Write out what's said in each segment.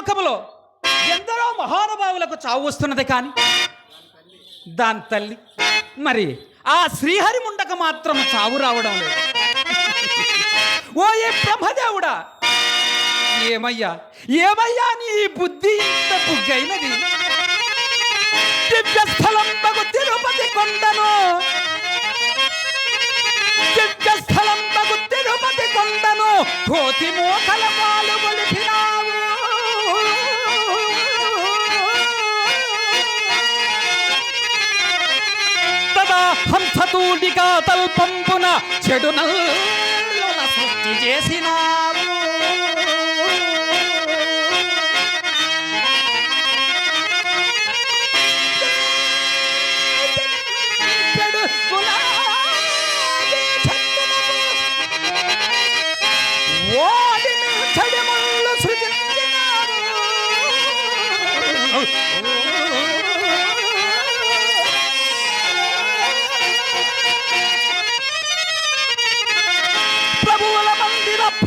లోకములో ఎందరో మహానుభావులకు చావు వస్తున్నది కానీ దాని తల్లి మరి ఆ శ్రీహరి ముండక మాత్రం చావు రావడం లేదు. ఓ ఏ బ్రహ్మదేవుడా ఏమయ్యా ఏమయ్యా నీ బుద్ధి ఇంత బుగ్గైనది? దివ్యస్థలం బగు తిరుపతి కొండను. దివ్యస్థలం బగు తిరుపతి కొండను. కోతి మోకల పాలు గొలిపినావు తూటిగా తల్పంపున చెడు సృష్టి చేసినా.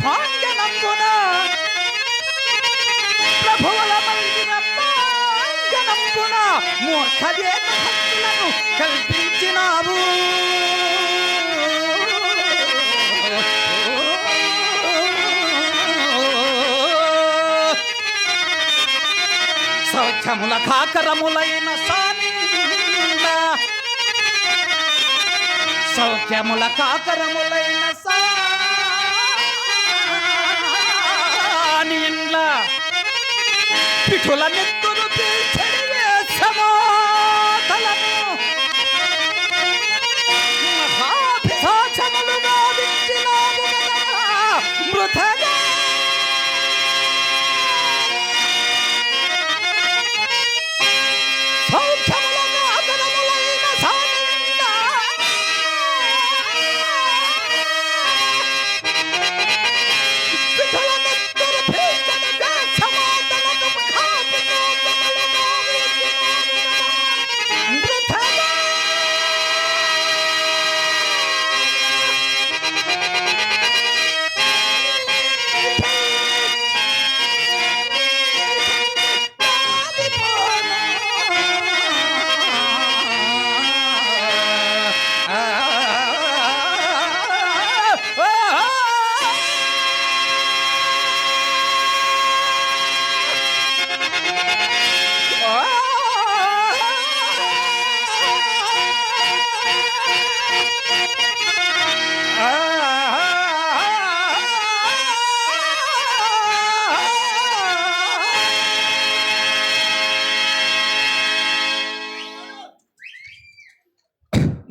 మందిర ప్రభువుల మందిర ప్రాంగణంబున మూర్ఖదేత భక్తులను కల్పించినావు సౌఖ్యముల కాకరములైన సానింద। సౌఖ్యముల కాకరములైన পিঠোলা নেত্র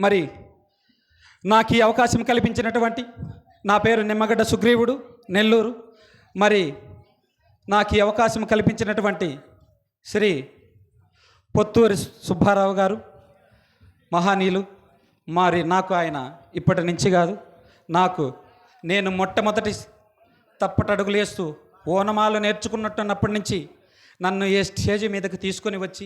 మరి నాకు ఈ అవకాశం కల్పించినటువంటి నా పేరు నిమ్మగడ్డ సుగ్రీవుడు నెల్లూరు. మరి నాకు ఈ అవకాశం కల్పించినటువంటి శ్రీ పొత్తూరి సుబ్బారావు గారు మహానీయులు. మరి నాకు ఆయన ఇప్పటి నుంచి కాదు. నాకు నేను మొట్టమొదటి తప్పటడుగులు వేస్తూ ఓనమాలు నేర్చుకున్నట్టున్నప్పటి నుంచి నన్ను ఏ స్టేజ్ మీదకి తీసుకొని వచ్చి